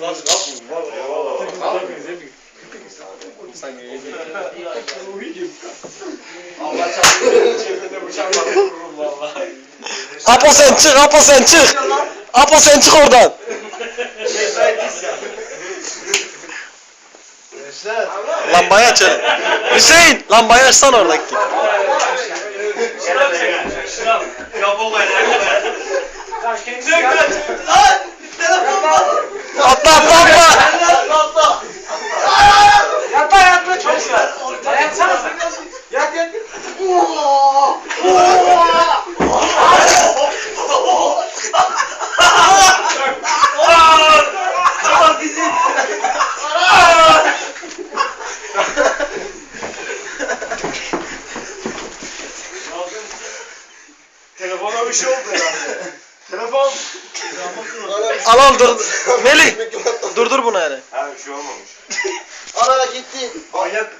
Nasıl kapın? Valla ya valla. Allah çarpsın. Cebinde bıçak var. Vururum valla. Apo sen çık, Apo sen çık. Apo sen çık oradan. Lambayı aç hele. Hüseyin, lambayı açsana oradaki. Atla Telefona bir şey oldu herhalde. Telefon. Al al dur. Melih. Durdur bunu yani. Ha bir şey olmamış. Ara gitti. Manyak.